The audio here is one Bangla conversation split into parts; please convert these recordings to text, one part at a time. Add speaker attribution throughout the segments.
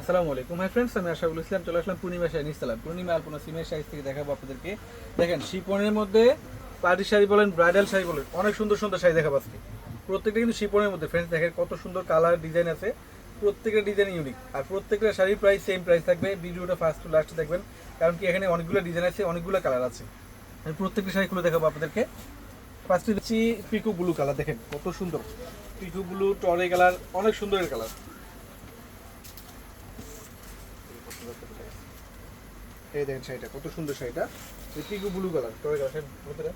Speaker 1: আসসালামু আলাইকুম। হাই ফ্রেন্ডস আমি আশাফুল ইসলাম, চলে আসলাম পূর্ণিমা শাড়ি নিস্তালাম। পূর্ণিমা আলপনা সিমের সাইজ থেকে দেখাবো আপনাদেরকে। দেখেন, শিপনের মধ্যে পার্টি শাড়ি বলেন, ব্রাইডাল শাড়ি বলেন, অনেক সুন্দর সুন্দর শাড়ি দেখাবো আজকে। প্রত্যেকটা কিন্তু শিপনের মধ্যে। ফ্রেন্ডস দেখেন কত সুন্দর কালার ডিজাইন আছে। প্রত্যেকটা ডিজাইন ইউনিক আর প্রত্যেকটা শাড়ির প্রাইস সেম প্রাইস থাকবে। ভিডিওটা ফার্স্ট টু লাস্ট দেখবেন। কারণ কি এখানে অনেকগুলো ডিজাইন আছে, অনেকগুলো কালার আছে। আমি প্রত্যেকটা শাড়ি খুলে দেখাবো আপনাদেরকে। ফার্স্টে দিচ্ছি পিকু ব্লু কালার দেখেন কত সুন্দর। পিকু ব্লু, টরে কালার অনেক সুন্দরের কালার এই দেখেন শাড়িটা, কত সুন্দর শাড়িটা। এই পিকু ব্লু কালার টরে কালার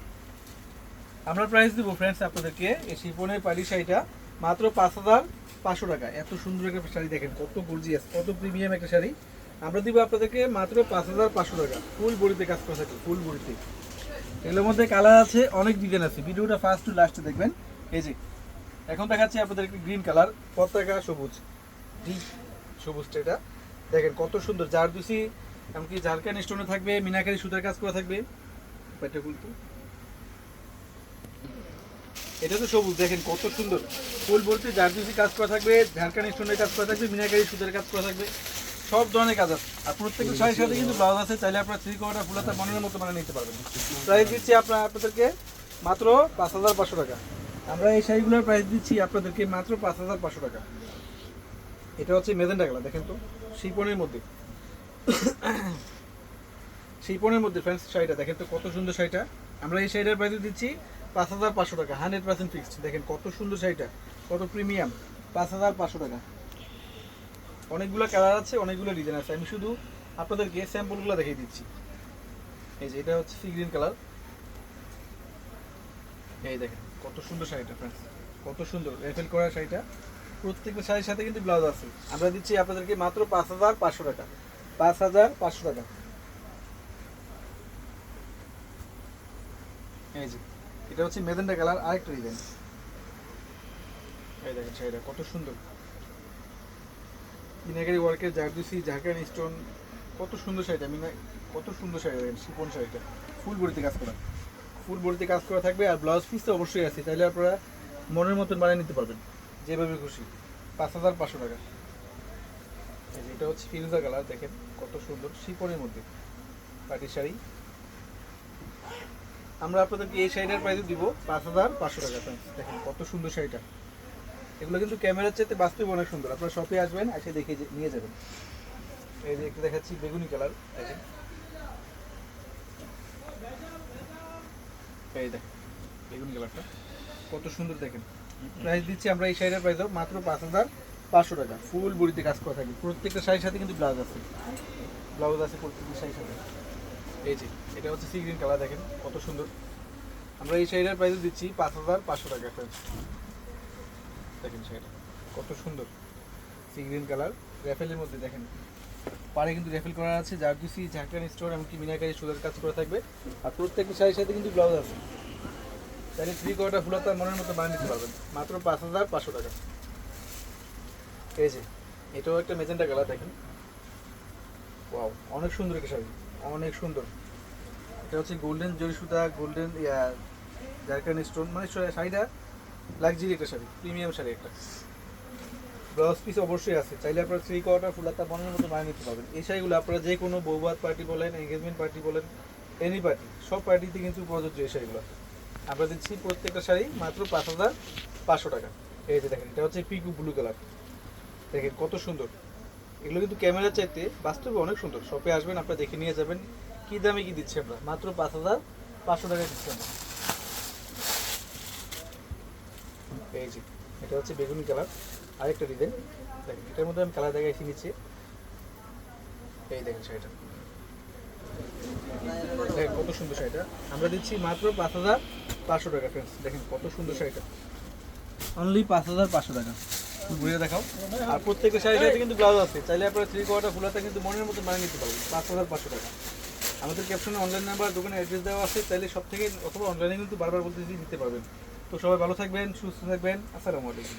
Speaker 1: আমরা প্রাইস দিব ফ্রেন্ডস আপনাদেরকে, এই শিপনের পাড়ি শাড়িটা, মাত্র পাঁচ হাজার পাঁচশো টাকা। এত সুন্দর একটা শাড়ি দেখেন, কত গর্জিয়াস কত প্রিমিয়াম একটা শাড়ি। আমরা দিব আপনাদেরকে মাত্র পাঁচ হাজার পাঁচশো টাকা। ফুল বড়িতে কাজ করা থাকে ফুল বড়িতে এগুলোর মধ্যে কালার আছে, অনেক ডিজাইন আছে। ভিডিওটা ফার্স্ট টু লাস্টে দেখবেন। এই যে, এখন দেখাচ্ছি আপনাদেরকে গ্রিন কালার পতাকা সবুজ। ডিপ সবুজটা এটা। দেখেন কত সুন্দর জার দুসি এমনকি ঝাড়খান স্টোনে থাকবে মিনাকারি সুতার কাজ করা থাকবে। পেটে খুলতে এটা তো সবুজ দেখেন কত সুন্দর। ফুল বলতে জারদুসি কাজ করা থাকবে ঝাড়খান স্টোনের কাজ করা থাকবে মিনাকারি সুতার কাজ করা থাকবে। সব ধরনের কাজ আছে। আর প্রত্যেকটা শাড়ির সাথে কিন্তু ব্লাউজ আছে চাইলে আপনার থ্রি কোয়ার্টা ফুলাতা মনের মতো মানে নিতে পারবেন। প্রাইস দিচ্ছি আপনার আপনাদেরকে মাত্র পাঁচ হাজার পাঁচশো টাকা। আমরা এই শাড়িগুলোর প্রাইস দিচ্ছি আপনাদেরকে মাত্র পাঁচ হাজার পাঁচশো টাকা। এটা হচ্ছে মেজেন্ডা কালার দেখেন তো শিপনের মধ্যে। শিপনের মধ্যে ফ্রেন্ডস শাড়িটা। দেখেন তো কত সুন্দর শাড়িটা। আমরা এই শাড়িটার প্রাইস দিচ্ছি পাঁচ হাজার পাঁচশো টাকা হান্ড্রেড পার্সেন্ট ফিক্সড দেখেন কত সুন্দর শাড়িটা, কত প্রিমিয়াম পাঁচ হাজার পাঁচশো টাকা। অনেকগুলো কালার আছে, অনেকগুলো ডিজাইন আছে। আমি শুধু আপনাদেরকে স্যাম্পলগুলো দেখিয়ে দিচ্ছি। এই যে এটা হচ্ছে সি গ্রিন কালার এই দেখেন, কত সুন্দর শাড়িটা ফ্রেন্ডস কত সুন্দর রেফেল করা শাড়িটা। প্রত্যেকটা শাড়ির সাথে কিন্তু ব্লাউজ আছে। আমরা দিচ্ছি আপনাদেরকে মাত্র পাঁচ হাজার পাঁচশো টাকা। পাঁচ হাজার পাঁচশো টাকা। এই যে, এটা হচ্ছে মেজেন্ডা কালার, আরেকটা ডিজাইন এই দেখেন শাড়িটা, কত সুন্দর। মিনাকারি ওয়ার্কের জারদুসি ঝাড়খান স্টোন, কত সুন্দর শাড়িটা, মিনা, কত সুন্দর শাড়ি দেখেন শিপন শাড়িটা। ফুল বডিতে কাজ করা। ফুল বডিতে কাজ করা থাকবে আর ব্লাউজ পিস তো অবশ্যই আছে তাহলে আপনারা মনের মতন বানিয়ে নিতে পারবেন, যেভাবে খুশি। পাঁচ হাজার পাঁচশো টাকা। এটা হচ্ছে ফিরোজা কালার দেখেন কত সুন্দর শিপনের মধ্যে। পাটির শাড়ি। আমরা আপনাদেরকে এই শাড়িটার প্রাইস দিব পাঁচ হাজার পাঁচশো টাকা। দেখেন কত সুন্দর শাড়িটা। এগুলো কিন্তু ক্যামেরার চাইতে বাস্তবে অনেক সুন্দর। আপনারা শপে আসবেন এসে দেখে নিয়ে যাবেন। এই যে একটু দেখাচ্ছি বেগুনি কালার দেখেন। এই দেখেন বেগুনি কালারটা। কত সুন্দর দেখেন। প্রাইস দিচ্ছি আমরা এই শাড়িটার প্রাইস মাত্র পাঁচ হাজার পাঁচশো টাকা ফুল বড়িতে কাজ করা থাকে। প্রত্যেকটা শাড়ির সাথে কিন্তু ব্লাউজ আছে। ব্লাউজ আছে প্রত্যেকটা শাড়ির সাথে। এই যে, এটা হচ্ছে সি গ্রিন কালার দেখেন, কত সুন্দর। আমরা এই শাড়িটার প্রাইস দিচ্ছি পাঁচ হাজার পাঁচশো টাকা। দেখেন শাড়িটা, কত সুন্দর। সি গ্রিন কালার র্যাফেলের মধ্যে দেখেন। পাড়ে কিন্তু র্যাফেল করা আছে জারদুসি ঝাঁকান স্টোর এমনকি মিনাকারি সুদের কাজ করা থাকবে। আর প্রত্যেকটা শাড়ির সাথে কিন্তু ব্লাউজ আছে। তাহলে থ্রি কোয়ার্টার ফুলাতা মনের মতো বানিয়ে নিতে পারবেন। মাত্র পাঁচ হাজার পাঁচশো টাকা। এই যে, এটাও একটা মেজেন্টা কালার, দেখেন। ওয়াও অনেক সুন্দর একটা শাড়ি, অনেক সুন্দর। এটা হচ্ছে গোল্ডেন জরি সুতা গোল্ডেন জারকান স্টোন মানে শাড়িটা লাক্সারি একটা শাড়ি প্রিমিয়াম শাড়ি একটা। ব্লাউজ পিস অবশ্যই আছে, চাইলে আপনারা থ্রি কোয়ার্টার ফুলাতা মনের মতো বানিয়ে নিতে পারবেন। এই শাড়িগুলো আপনারা যে কোনো বৌবাদ পার্টি বলেন এঙ্গেজমেন্ট পার্টি বলেন এনি পার্টি সব পার্টিতে কিন্তু প্রযোজ্য এই শাড়িগুলো। আমরা দিচ্ছি প্রত্যেকটা শাড়ি মাত্র পাঁচ হাজার পাঁচশো টাকা। এই যে দেখেন, এটা হচ্ছে পিকু ব্লু কালার দেখেন কত সুন্দর। এগুলো কিন্তু ক্যামেরা চাইতে বাস্তবে অনেক সুন্দর। শপে আসবেন, আপনারা দেখে নিয়ে যাবেন কি দামে কি দিচ্ছি আমরা। মাত্র পাঁচ হাজার পাঁচশো টাকা দিচ্ছি আমরা। এই যে, এটা হচ্ছে বেগুনি কালার। আরেকটা ডিজাইন। দেখেন, এটার মধ্যে আমি কালার দেখাইছি নিচে। এই দেখেন শাড়িটা। দেখেন কত সুন্দর শাড়িটা। আমরা দিচ্ছি মাত্র পাঁচ হাজার পাঁচশো টাকা ফ্রেন্ডস দেখেন কত সুন্দর শাড়িটা। অনলি পাঁচ হাজার পাঁচশো টাকা। ঘুরে দেখাও। আর প্রত্যেকটা শাড়ির কিন্তু ব্লাউজ আছে। চাইলে আপনারা থ্রি কোয়ার্টার ফুলাতে কিন্তু মনের মতো বানিয়ে নিতে পারবেন। পাঁচ হাজার, পাঁচশো টাকা। আমাদের ক্যাপশনে অনলাইন নাম্বার দোকানে অ্যাড্রেস দেওয়া আছে। চাইলে সব থেকে অথবা অনলাইনে কিন্তু বারবার বলতে দিতে পারবেন। তো সবাই ভালো থাকবেন, সুস্থ থাকবেন। আসসালামু আলাইকুম।